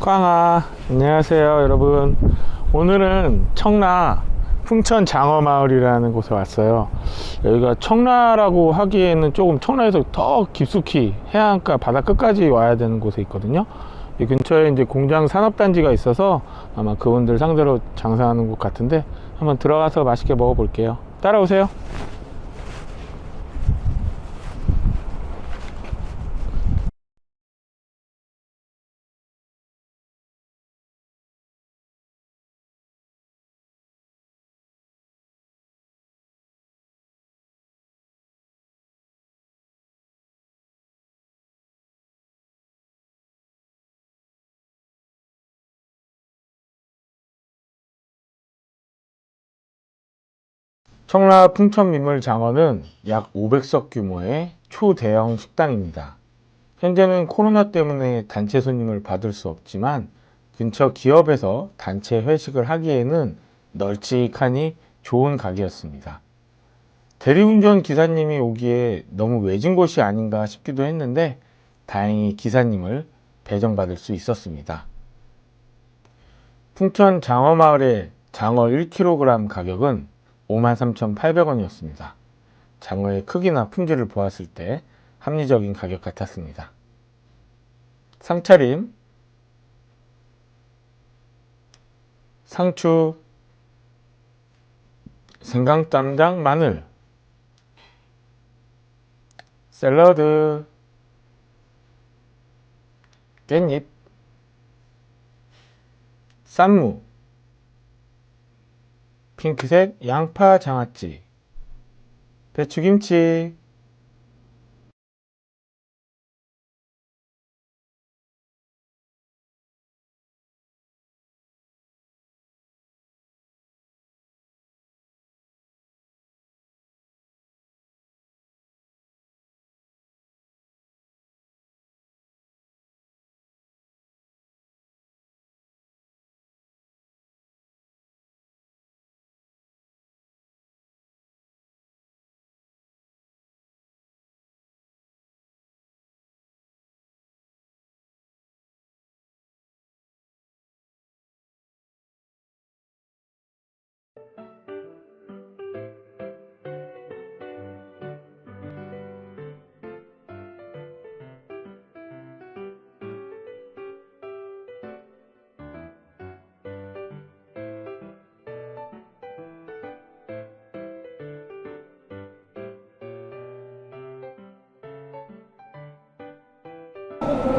꽝아. 안녕하세요 여러분. 오늘은 청라 풍천 장어마을이라는 곳에 왔어요. 여기가 청라라고 하기에는 조금 청라에서 더 깊숙이 해안가 바다 끝까지 와야 되는 곳에 있거든요. 이 근처에 이제 공장 산업단지가 있어서 아마 그분들 상대로 장사하는 곳 같은데 한번 들어가서 맛있게 먹어볼게요. 따라오세요 청라 풍천민물 장어는 약 500석 규모의 초대형 식당입니다. 현재는 코로나 때문에 단체 손님을 받을 수 없지만 근처 기업에서 단체 회식을 하기에는 널찍하니 좋은 가게였습니다. 대리운전 기사님이 오기에 너무 외진 곳이 아닌가 싶기도 했는데 다행히 기사님을 배정받을 수 있었습니다. 풍천 장어마을의 장어 1kg 가격은 53,800원이었습니다. 장어의 크기나 품질을 보았을 때 합리적인 가격 같았습니다. 상차림, 상추, 생강쌈장, 마늘, 샐러드, 깻잎, 쌈무, 핑크색 양파 장아찌, 배추김치,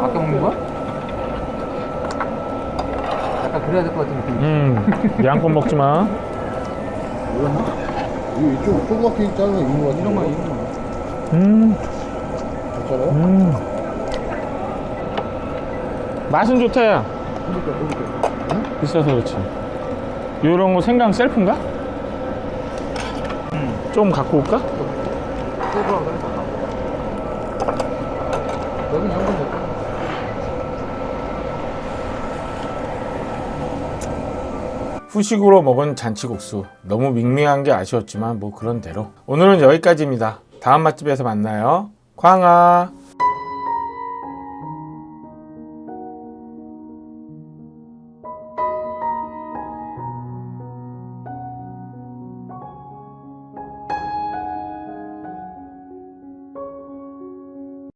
아껴 먹는 거야? 약간 그래야 될 것 같은 느낌. 음, 양껏 먹지 마. 몰랐나? 이 이쪽 조그맣게 자르면 있는 거 같은데 이런 거, 이런 거. 음, 괜찮아요? 음. 맛은 좋다, 야. 그러니까 그러니까 비싸서 그렇지. 요런 거 생강 셀프인가? 좀 갖고 올까? 소주하고 그래. 여긴 연금 못 가. 후식으로 먹은 잔치국수. 너무 밍밍한 게 아쉬웠지만 뭐 그런 대로. 오늘은 여기까지입니다. 다음 맛집에서 만나요. 광아.